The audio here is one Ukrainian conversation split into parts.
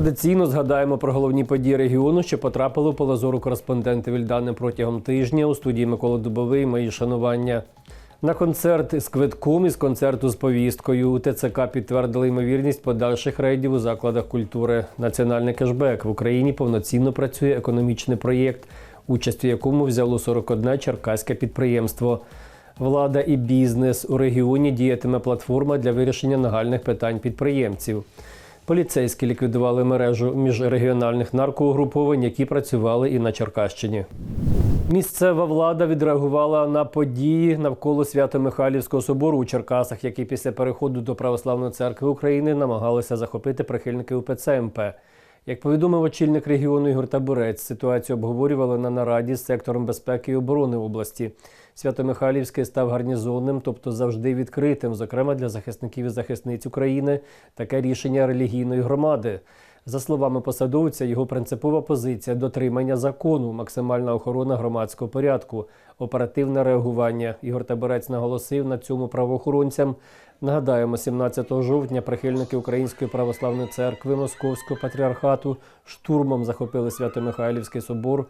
Традиційно згадаємо про головні події регіону, що потрапили у поле зору кореспонденти Вільдани протягом тижня. У студії Микола Дубовий. Мої шанування. На концерт з квитком і з концерту з повісткою у ТЦК підтвердили ймовірність подальших рейдів у закладах культури. Національний кешбек в Україні повноцінно працює економічний проєкт, участь у якому взяло 41 черкаське підприємство. Влада і бізнес у регіоні діятиме платформа для вирішення нагальних питань підприємців. Поліцейські ліквідували мережу міжрегіональних наркоугруповань, які працювали і на Черкащині. Місцева влада відреагувала на події навколо Свято-Михайлівського собору у Черкасах, який після переходу до Православної церкви України намагалися захопити прихильники УПЦ МП. Як повідомив очільник регіону Ігор Табурець, ситуацію обговорювали на нараді з сектором безпеки і оборони області. Свято-Михайлівський став гарнізонним, тобто завжди відкритим, зокрема для захисників і захисниць України, таке рішення релігійної громади. За словами посадовця, його принципова позиція дотримання закону, максимальна охорона громадського порядку, оперативне реагування. Ігор Таборець наголосив на цьому правоохоронцям. Нагадаємо, 17 жовтня прихильники Української православної церкви Московського патріархату штурмом захопили Свято-Михайлівський собор.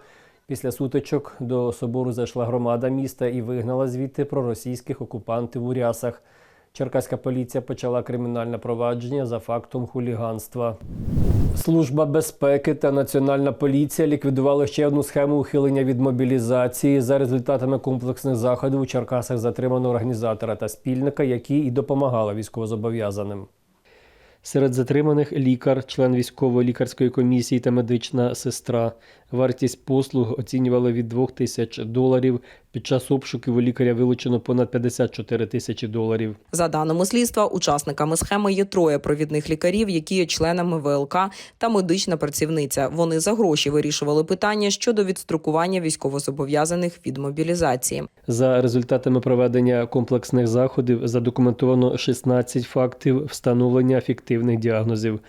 Після сутичок до собору зайшла громада міста і вигнала звідти проросійських окупантів у рясах. Черкаська поліція почала кримінальне провадження за фактом хуліганства. Служба безпеки та національна поліція ліквідували ще одну схему ухилення від мобілізації. За результатами комплексних заходів у Черкасах затримано організатора та спільника, які і допомагали військовозобов'язаним. Серед затриманих лікар, член військової лікарської комісії та медична сестра. Вартість послуг оцінювали від 2 тисяч доларів. Під час обшуків у лікаря вилучено понад 54 тисячі доларів. За даними слідства, учасниками схеми є троє провідних лікарів, які є членами ВЛК та медична працівниця. Вони за гроші вирішували питання щодо відстрокування військовозобов'язаних від мобілізації. За результатами проведення комплексних заходів задокументовано 16 фактів встановлення фіктивних діагнозів.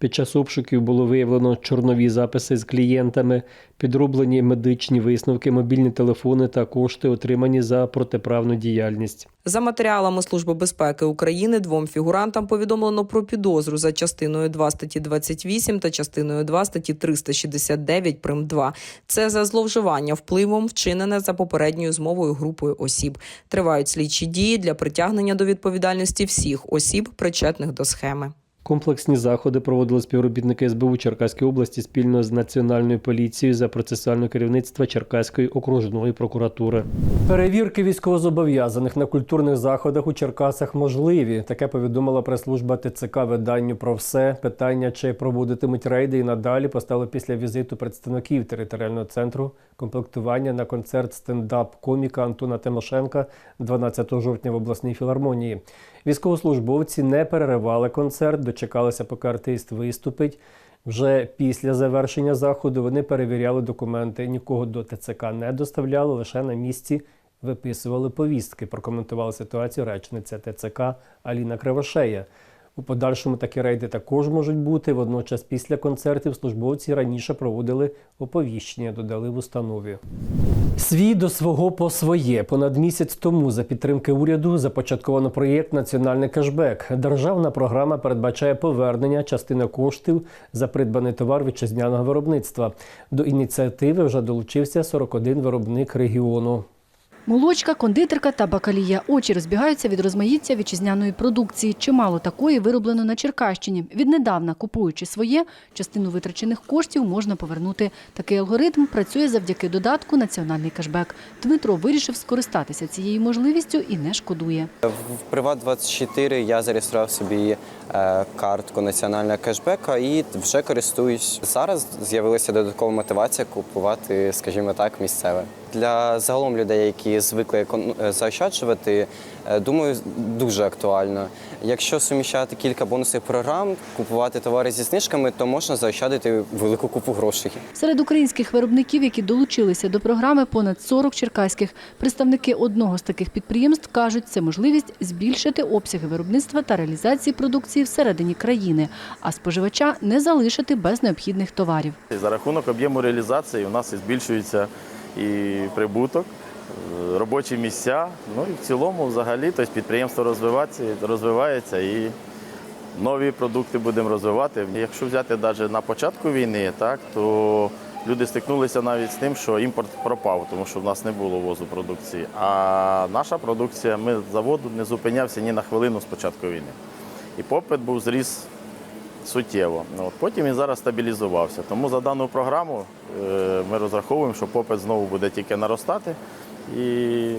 Під час обшуків було виявлено чорнові записи з клієнтами, підроблені медичні висновки, мобільні телефони та кошти, отримані за протиправну діяльність. За матеріалами Служби безпеки України двом фігурантам повідомлено про підозру за частиною 2 статті 28 та частиною 2 статті 369 прим. 2. Це за зловживання впливом, вчинене за попередньою змовою групою осіб. Тривають слідчі дії для притягнення до відповідальності всіх осіб, причетних до схеми. Комплексні заходи проводили співробітники СБУ Черкаської області спільно з Національною поліцією за процесуальне керівництво Черкаської окружної прокуратури. Перевірки військовозобов'язаних на культурних заходах у Черкасах можливі. Таке повідомила прес-служба ТЦК виданню про все. Питання, чи проводитимуть рейди і надалі, постало після візиту представників територіального центру комплектування на концерт стендап-коміка Антона Тимошенка 12 жовтня в обласній філармонії. Військовослужбовці не переривали концерт, дочекалися, поки артист виступить. Вже після завершення заходу вони перевіряли документи. Нікого до ТЦК не доставляли, лише на місці виписували повістки. Прокоментувала ситуацію речниця ТЦК Аліна Кривошея. У подальшому такі рейди також можуть бути. Водночас, після концертів службовці раніше проводили оповіщення, додали в установі. Свій до свого по своє. Понад місяць тому за підтримки уряду започатковано проєкт Національний кешбек. Державна програма передбачає повернення частини коштів за придбаний товар вітчизняного виробництва. До ініціативи вже долучився 41 виробник регіону. Молочка, кондитерка та бакалія. Очі розбігаються від розмаїття вітчизняної продукції. Чимало такої вироблено на Черкащині. Віднедавна, купуючи своє, частину витрачених коштів можна повернути. Такий алгоритм працює завдяки додатку «Національний кешбек». Дмитро вирішив скористатися цією можливістю і не шкодує. В Приват24 я зареєстрував собі е, картку національного кешбека і вже користуюсь. Зараз з'явилася додаткова мотивація купувати, скажімо так, місцеве. Для загалом людей, які звикли е, заощаджувати, е, думаю, дуже актуально. Якщо суміщати кілька бонусних програм, купувати товари зі знижками, то можна заощадити велику купу грошей. Серед українських виробників, які долучилися до програми, понад 40 черкаських. Представники одного з таких підприємств кажуть, це можливість збільшити обсяги виробництва та реалізації продукції всередині країни, а споживача не залишити без необхідних товарів. За рахунок об'єму реалізації у нас і збільшується і прибуток, робочі місця. Ну і в цілому, взагалі, тобто підприємство розвивається, розвивається і нові продукти будемо розвивати. Якщо взяти навіть на початку війни, так, то люди стикнулися навіть з тим, що імпорт пропав, тому що в нас не було возу продукції. А наша продукція, ми заводу не зупинявся ні на хвилину з початку війни. І попит був зріс суттєво. Ну, от Потім він зараз стабілізувався. Тому за дану програму е, ми розраховуємо, що попит знову буде тільки наростати і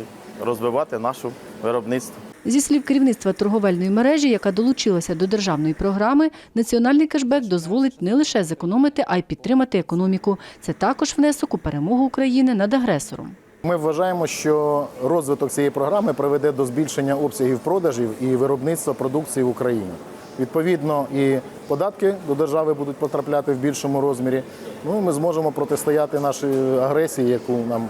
розвивати нашу виробництво. Зі слів керівництва торговельної мережі, яка долучилася до державної програми, національний кешбек дозволить не лише зекономити, а й підтримати економіку. Це також внесок у перемогу України над агресором. Ми вважаємо, що розвиток цієї програми приведе до збільшення обсягів продажів і виробництва продукції в Україні. Відповідно, і податки до держави будуть потрапляти в більшому розмірі. Ну і ми зможемо протистояти нашій агресії, яку нам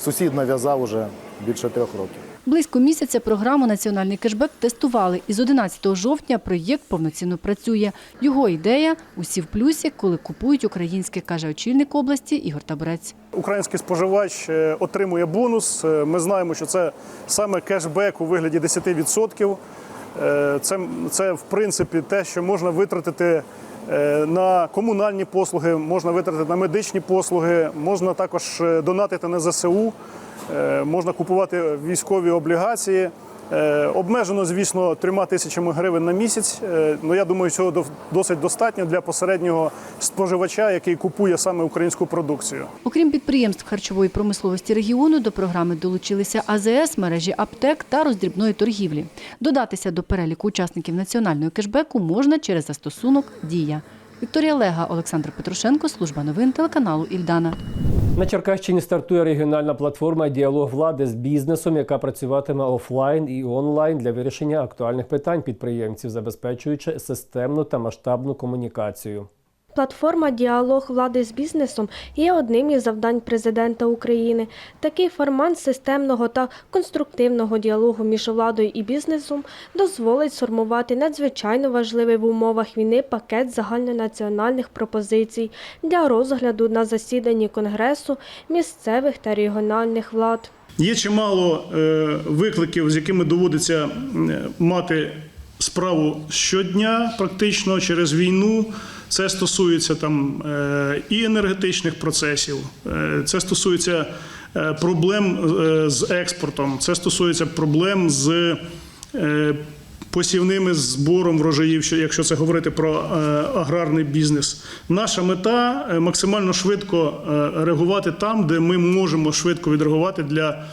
сусід нав'язав уже більше трьох років. Близько місяця програму Національний кешбек тестували. І з 11 жовтня проєкт повноцінно працює. Його ідея – усі в плюсі, коли купують українське, каже очільник області Ігор Табурець. Український споживач е, отримує бонус. Е, Ми знаємо, що це саме кешбек у вигляді 10%. Е, Це, це в принципі те, що можна витратити е, на комунальні послуги, можна витратити на медичні послуги, можна також е, донатити на ЗСУ, можна купувати військові облігації. Е, Обмежено, звісно, трьома тисячами гривень на місяць. Е, Ну я думаю, цього досить достатньо для посереднього споживача, який купує саме українську продукцію. Окрім підприємств харчової промисловості регіону, до програми долучилися АЗС, мережі аптек та роздрібної торгівлі. Додатися до переліку учасників національного кешбеку можна через застосунок «Дія». Вікторія Лега, Олександр Петрушенко, служба новин телеканалу Ільдана. На Черкащині стартує регіональна платформа Діалог влади з бізнесом, яка працюватиме офлайн і онлайн для вирішення актуальних питань підприємців, забезпечуючи системну та масштабну комунікацію. Платформа Діалог влади з бізнесом є одним із завдань президента України. Такий формат системного та конструктивного діалогу між владою і бізнесом дозволить сформувати надзвичайно важливий в умовах війни пакет загальнонаціональних пропозицій для розгляду на засіданні Конгресу місцевих та регіональних влад. Є чимало е, викликів, з якими доводиться е, мати справу щодня, практично через війну. Це стосується там е, і енергетичних процесів, е, це стосується е, проблем з експортом, це стосується проблем з посівними збором врожаїв, що- якщо це говорити про аграрний бізнес. Наша мета максимально швидко реагувати там, де ми можемо швидко відреагувати для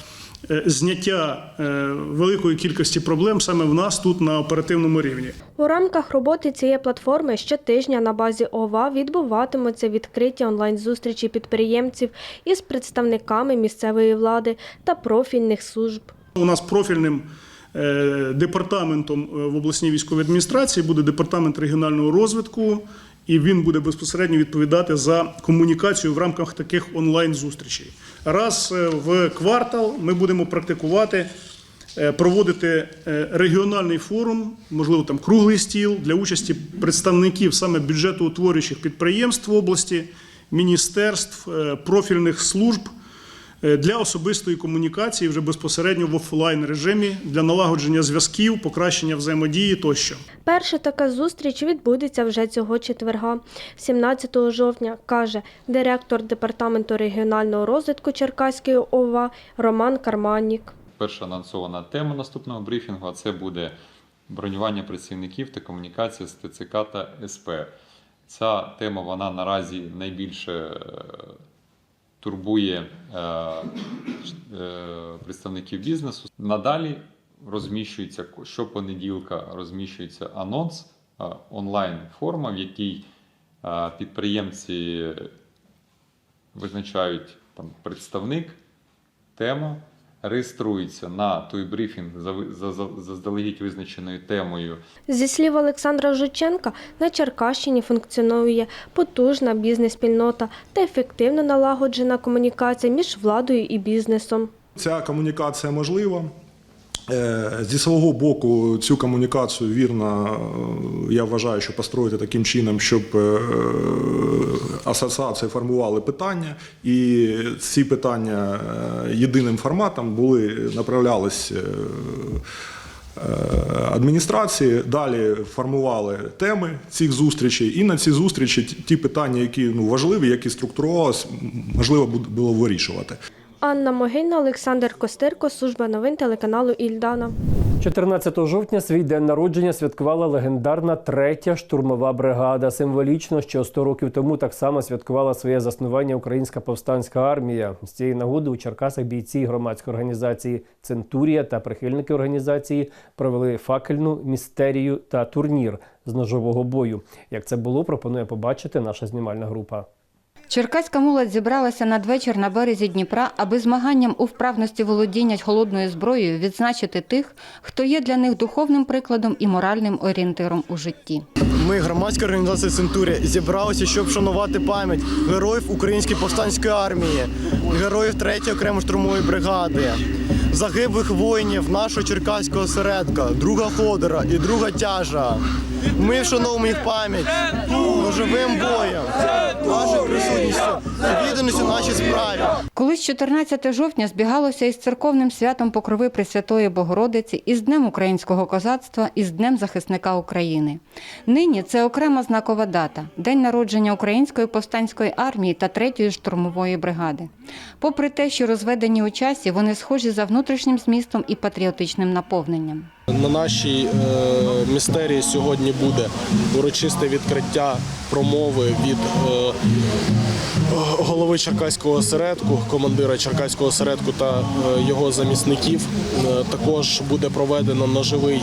зняття е, великої кількості проблем саме в нас тут на оперативному рівні. У рамках роботи цієї платформи щотижня на базі ОВА відбуватимуться відкриті онлайн-зустрічі підприємців із представниками місцевої влади та профільних служб. У нас профільним е, департаментом е, в обласній військовій адміністрації буде департамент регіонального розвитку, і він буде безпосередньо відповідати за комунікацію в рамках таких онлайн-зустрічей. Раз е, в квартал ми будемо практикувати. е, Проводити е, регіональний форум, можливо, там круглий стіл для участі представників саме бюджетоутворюючих підприємств в області, міністерств, профільних служб для особистої комунікації вже безпосередньо в офлайн режимі для налагодження зв'язків, покращення взаємодії тощо. Перша така зустріч відбудеться вже цього четверга, 17 жовтня, каже директор департаменту регіонального розвитку Черкаської ОВА Роман Карманнік. Перша анонсована тема наступного брифінгу а це буде бронювання працівників та комунікація з ТЦК та СП. Ця тема вона наразі найбільше е, турбує е, е, представників бізнесу. Надалі розміщується щопонеділка розміщується анонс е, онлайн форма, в якій е, підприємці визначають там представник, тема, реєструються на той брифінг за, за, за заздалегідь визначеною темою. Зі слів Олександра Жученка, на Черкащині функціонує потужна бізнес-спільнота та ефективно налагоджена комунікація між владою і бізнесом. Ця комунікація можлива. Е, Зі свого боку, цю комунікацію вірно, е, я вважаю, що построїти таким чином, щоб е, асоціації формували питання, і ці питання єдиним форматом були направлялись адміністрації. Далі формували теми цих зустрічей, і на ці зустрічі ті питання, які ну, важливі, які структурувалися, можливо було вирішувати. Анна Могильна, Олександр Костирко, служба новин телеканалу Ільдана. 14 жовтня свій день народження святкувала легендарна третя штурмова бригада. Символічно, що 100 років тому так само святкувала своє заснування Українська повстанська армія. З цієї нагоди у Черкасах бійці громадської організації Центурія та прихильники організації провели факельну містерію та турнір з ножового бою. Як це було, пропонує побачити наша знімальна група. Черкаська молодь зібралася надвечір на березі Дніпра, аби змаганням у вправності володіння холодною зброєю відзначити тих, хто є для них духовним прикладом і моральним орієнтиром у житті. Ми, громадська організація Центурія, зібралися, щоб шанувати пам'ять героїв Української повстанської армії, героїв 3-ї окремо штурмової бригади, загиблих воїнів нашого черкаського осередка, друга Ходора і друга тяжа. Ми вшановуємо їх пам'ять ножовим боєм, нашою присутністю, відданістю нашій справі. Колись 14 жовтня збігалося із церковним святом Покрови Пресвятої Богородиці, із Днем українського козацтва, і з Днем захисника України. Нині це окрема знакова дата день народження Української повстанської армії та 3-ї штурмової бригади. Попри те, що розведені у часі, вони схожі за внутрішнім змістом і патріотичним наповненням. На нашій е, містерії сьогодні буде урочисте відкриття промови від е, голови Черкаського осередку, командира Черкаського осередку та е, його замісників. Е, також буде проведено ножовий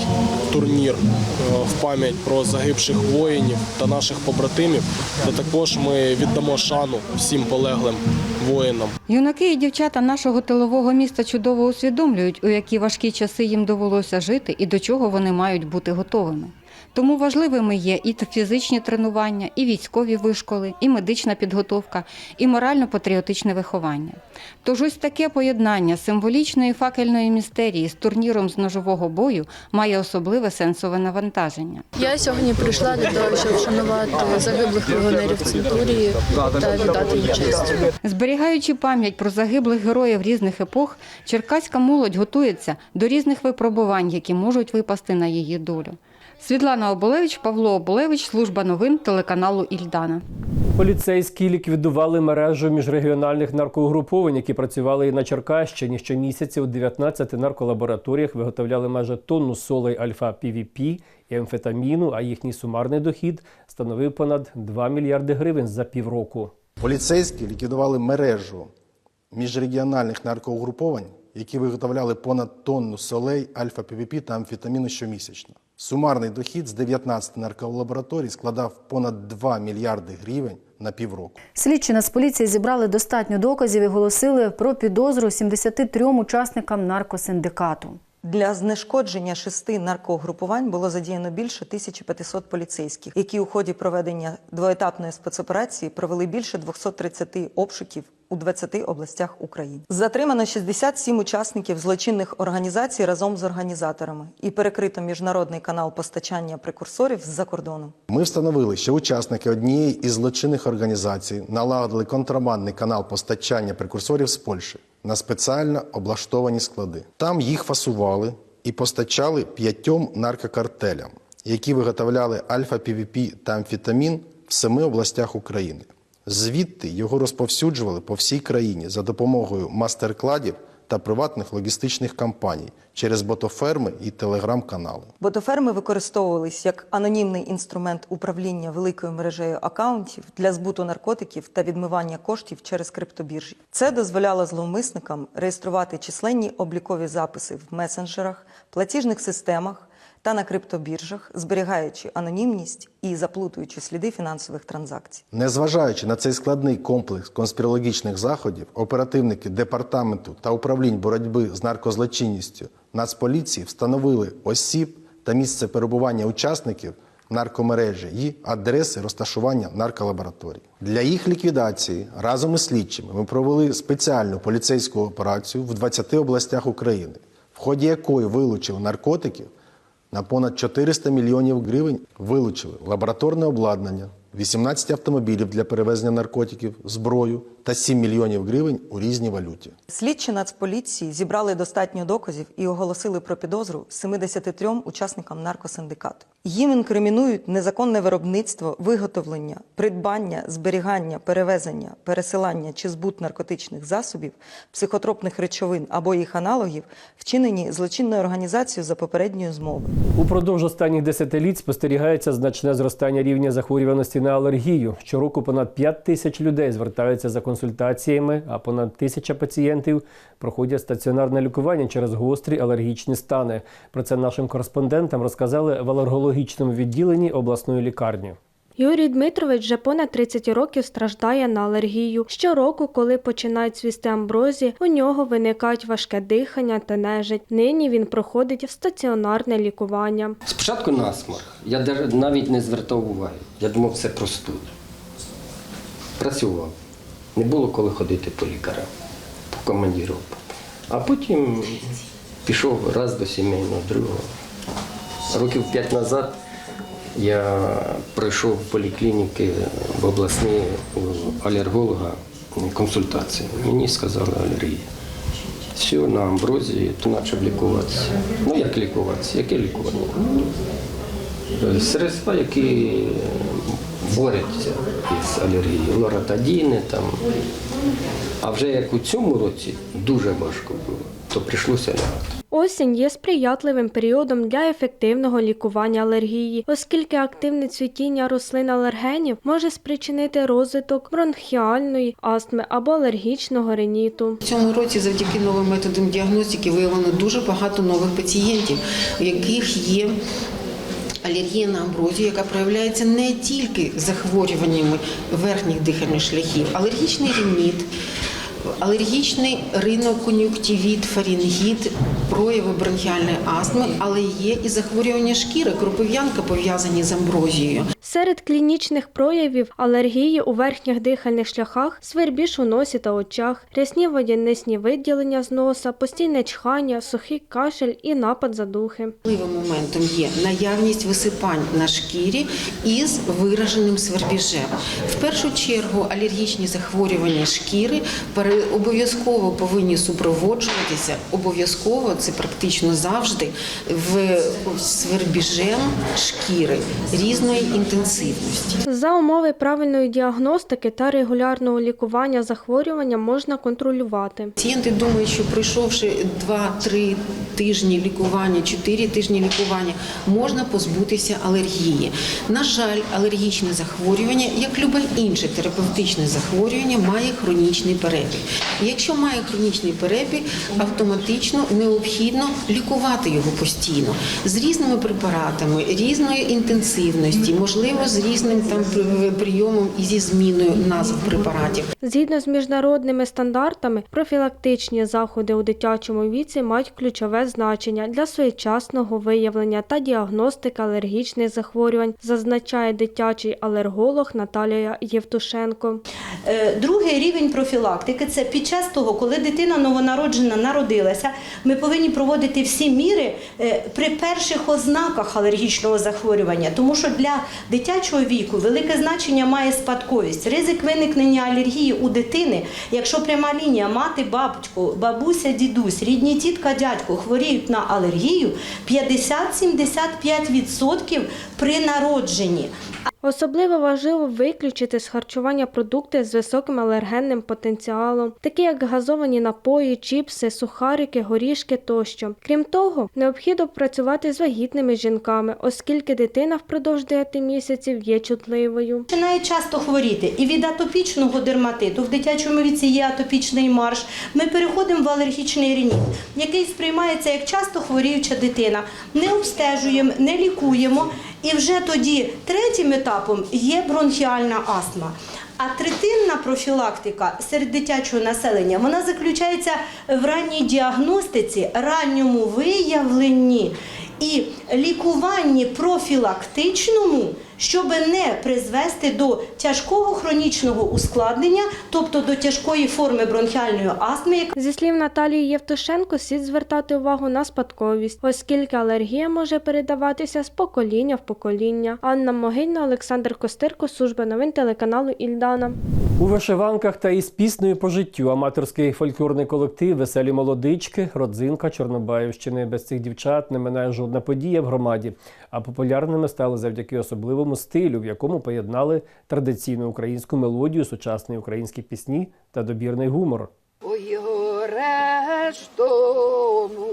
турнір е, в пам'ять про загибших воїнів та наших побратимів. Та також ми віддамо шану всім полеглим воїнам. Юнаки і дівчата нашого тилового міста чудово усвідомлюють, у які важкі часи їм довелося жити і до чого вони мають бути готовими. Тому важливими є і фізичні тренування, і військові вишколи, і медична підготовка, і морально-патріотичне виховання. Тож ось таке поєднання символічної факельної містерії з турніром з ножового бою має особливе сенсове навантаження. Я сьогодні прийшла для того, щоб вшанувати загиблих легіонерів Центурії та віддати їм честь. Зберігаючи пам'ять про загиблих героїв різних епох, черкаська молодь готується до різних випробувань, які можуть випасти на її долю. Світлана Оболевич, Павло Оболевич, служба новин телеканалу Ільдана. Поліцейські ліквідували мережу міжрегіональних наркоугруповань, які працювали і на Черкащині. Щомісяця у 19 нарколабораторіях виготовляли майже тонну солей альфа-ПВП і амфетаміну, а їхній сумарний дохід становив понад 2 мільярди гривень за півроку. Поліцейські ліквідували мережу міжрегіональних наркоугруповань, які виготовляли понад тонну солей, альфа-ПВП та амфетаміну щомісячно. Сумарний дохід з 19 нарколабораторій складав понад 2 мільярди гривень на півроку. Слідчі Нацполіції зібрали достатньо доказів і оголосили про підозру 73 учасникам наркосиндикату. Для знешкодження шести наркоугрупувань було задіяно більше 1500 поліцейських, які у ході проведення двоетапної спецоперації провели більше 230 обшуків у 20 областях України. Затримано 67 учасників злочинних організацій разом з організаторами і перекрито міжнародний канал постачання прекурсорів з-за кордону. Ми встановили, що учасники однієї із злочинних організацій налагодили контрабандний канал постачання прекурсорів з Польщі на спеціально облаштовані склади. Там їх фасували і постачали п'ятьом наркокартелям, які виготовляли альфа-ПВП та амфетамін в семи областях України. Звідти його розповсюджували по всій країні за допомогою мастер-кладів та приватних логістичних компаній через ботоферми і телеграм-канали. Ботоферми використовувались як анонімний інструмент управління великою мережею акаунтів для збуту наркотиків та відмивання коштів через криптобіржі. Це дозволяло зловмисникам реєструвати численні облікові записи в месенджерах, платіжних системах та на криптобіржах, зберігаючи анонімність і заплутуючи сліди фінансових транзакцій. Незважаючи на цей складний комплекс конспірологічних заходів, оперативники департаменту та управлінь боротьби з наркозлочинністю Нацполіції встановили осіб та місце перебування учасників наркомережі і адреси розташування нарколабораторій. Для їх ліквідації разом із слідчими ми провели спеціальну поліцейську операцію в 20 областях України, в ході якої вилучили наркотиків на понад 400 мільйонів гривень, вилучили лабораторне обладнання, 18 автомобілів для перевезення наркотиків, зброю та 7 мільйонів гривень у різній валюті. Слідчі Нацполіції зібрали достатньо доказів і оголосили про підозру 73 учасникам наркосиндикату. Їм інкримінують незаконне виробництво, виготовлення, придбання, зберігання, перевезення, пересилання чи збут наркотичних засобів, психотропних речовин або їх аналогів, вчинені злочинною організацією за попередньою змовою. Упродовж останніх десятиліть спостерігається значне зростання рівня захворюваності на алергію. Щороку понад 5 тисяч людей звертаються за консультаціями, а понад тисяча пацієнтів проходять стаціонарне лікування через гострі алергічні стани. Про це нашим кореспондентам розказали в алергологічному відділенні обласної лікарні. Юрій Дмитрович вже понад 30 років страждає на алергію. Щороку, коли починають цвісти амброзії, у нього виникають важке дихання та нежить. Нині він проходить стаціонарне лікування. Спочатку насморк. Я навіть не звертав уваги. Я думав, це простуда. Працював. Не було коли ходити по лікарям, по командіру. А потім пішов раз до сімейного, другого. Років п'ять назад я пройшов в поліклініки в обласні алерголога консультацію. Мені сказали алергія. Все, на амброзії, то почав лікуватися. Ну як лікуватися? Яке лікування? Е, Средства, які борються із алергією, лоратадіни там. А вже як у цьому році дуже важко було, то прийшлося лягати. Осінь є сприятливим періодом для ефективного лікування алергії, оскільки активне цвітіння рослин алергенів може спричинити розвиток бронхіальної астми або алергічного риніту. В цьому році завдяки новим методам діагностики виявлено дуже багато нових пацієнтів, у яких є алергія на амброзію, яка проявляється не тільки захворюваннями верхніх дихальних шляхів, алергічний рініт, алергічний ринокон'юктивіт, фарінгіт, прояви бронхіальної астми, але є і захворювання шкіри, кропив'янка пов'язані з амброзією. Серед клінічних проявів алергії у верхніх дихальних шляхах свербіж у носі та очах, рясні водянисні виділення з носа, постійне чхання, сухий кашель і напад задухи. Важливим моментом є наявність висипань на шкірі із вираженим свербіжем. В першу чергу алергічні захворювання шкіри обов'язково повинні супроводжуватися. Обов'язково це практично завжди в свербіжем шкіри різної інтенсивності. За умови правильної діагностики та регулярного лікування захворювання можна контролювати. Пацієнти думають, що пройшовши 2-3 тижні лікування, 4 тижні лікування, можна позбутися алергії. На жаль, алергічне захворювання, як любе інше терапевтичне захворювання, має хронічний перебіг. Якщо має хронічний перебіг, автоматично необхідно лікувати його постійно з різними препаратами, різної інтенсивності, можливо, з різним там прийомом і зі зміною назв препаратів. Згідно з міжнародними стандартами, профілактичні заходи у дитячому віці мають ключове значення для своєчасного виявлення та діагностики алергічних захворювань, зазначає дитячий алерголог Наталія Євтушенко. Е, Другий рівень профілактики це під час того, коли дитина новонароджена народилася, ми повинні проводити всі міри е, при перших ознаках алергічного захворювання, тому що для дитячого віку велике значення має спадковість, ризик виникнення алергії у дитини, якщо пряма лінія мати, бабочку, бабуся, дідусь, рідні тітка, дядько хворіють на алергію 50-75% при народженні. Особливо важливо виключити з харчування продукти з високим алергенним потенціалом, такі як газовані напої, чіпси, сухарики, горішки тощо. Крім того, необхідно працювати з вагітними жінками, оскільки дитина впродовж 9 місяців є чутливою. Починає часто хворіти і від атопічного дерматиту в дитячому віці є атопічний марш. Ми переходимо в алергічний рініт, який сприймається як часто хворіюча дитина. Не обстежуємо, не лікуємо. І вже тоді третім етапом є бронхіальна астма. А третинна профілактика серед дитячого населення вона заключається в ранній діагностиці, ранньому виявленні і лікуванні профілактичному щоб не призвести до тяжкого хронічного ускладнення, тобто до тяжкої форми бронхіальної астми, Зі слів Наталії Євтушенко, слід звертати увагу на спадковість, оскільки алергія може передаватися з покоління в покоління. Анна Могильна, Олександр Костирко, служба новин телеканалу Ільдана. У вишиванках та із піснею по життю аматорський фольклорний колектив Веселі молодички, родзинка Чорнобаївщини. Без цих дівчат не минає жодна подія в громаді. А популярними стали завдяки особливому стилю, в якому поєднали традиційну українську мелодію, сучасні українські пісні та добірний гумор. Ой, горе ж тому,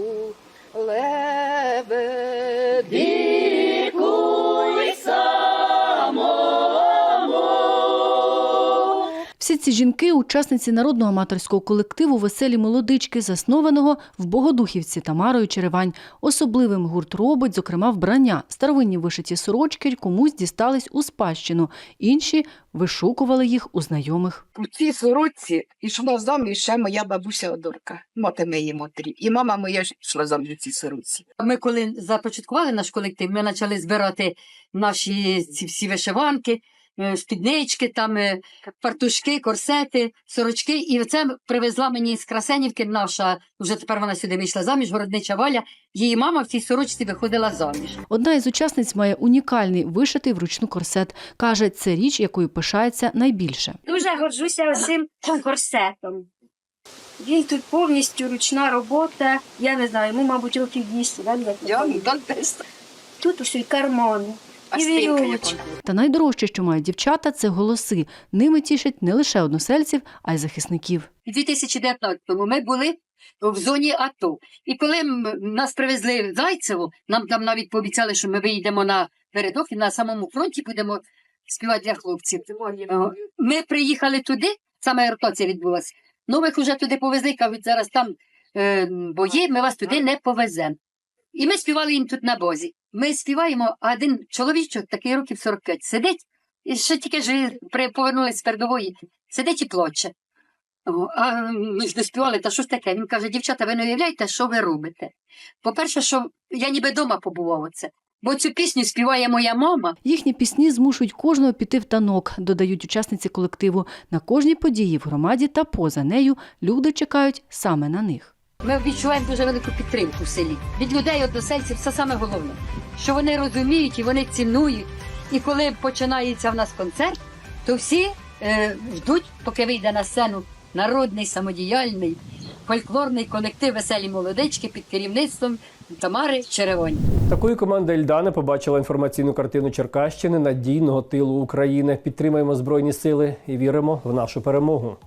Всі ці жінки учасниці народного аматорського колективу Веселі молодички, заснованого в Богодухівці Тамарою Черевань. Особливим гурт робить, зокрема, вбрання. Старовинні вишиті сорочки комусь дістались у спадщину, інші вишукували їх у знайомих. У цій сорочці йшла заміж ще моя бабуся Одорка, мати моєї матері. І мама моя йшла заміж у цій сорочці. Ми коли започаткували наш колектив, ми почали збирати наші ці всі вишиванки, спіднички, там е, фартушки, корсети, сорочки. І це привезла мені з Красенівки наша, вже тепер вона сюди вийшла заміж, городнича Валя. Її мама в цій сорочці виходила заміж. Одна із учасниць має унікальний вишитий вручну корсет. Каже, це річ, якою пишається найбільше. Дуже горжуся цим корсетом. Він тут повністю ручна робота. Я не знаю, йому, мабуть, років 200, да? Тут усе і кармани, і вірьовочки. Та найдорожче, що мають дівчата, це голоси. Ними тішать не лише односельців, а й захисників. У 2019-му ми були в зоні АТО. І коли нас привезли в Зайцево, нам там навіть пообіцяли, що ми виїдемо на передок і на самому фронті будемо співати для хлопців. Ми приїхали туди, саме ротація відбулася. Нових уже туди повезли, кажуть, зараз там е, бої, ми вас туди не повеземо. І ми співали їм тут на бозі. Ми співаємо, а один чоловічок, такий років 45, сидить, і ще тільки ж повернулись з передової, сидить і плаче. А ми ж не співали, та що ж таке? Він каже, дівчата, ви не уявляєте, що ви робите? По-перше, що я ніби вдома побував оце. Бо цю пісню співає моя мама. Їхні пісні змушують кожного піти в танок, додають учасниці колективу. На кожній події в громаді та поза нею люди чекають саме на них. Ми відчуваємо дуже велику підтримку в селі. Від людей, односельців, це саме головне, що вони розуміють і вони цінують. І коли починається в нас концерт, то всі е, ждуть, поки вийде на сцену народний самодіяльний фольклорний колектив Веселі молодички під керівництвом Тамари Черевонь. Такою команда Ільдани побачила інформаційну картину Черкащини надійного тилу України. Підтримаємо збройні сили і віримо в нашу перемогу.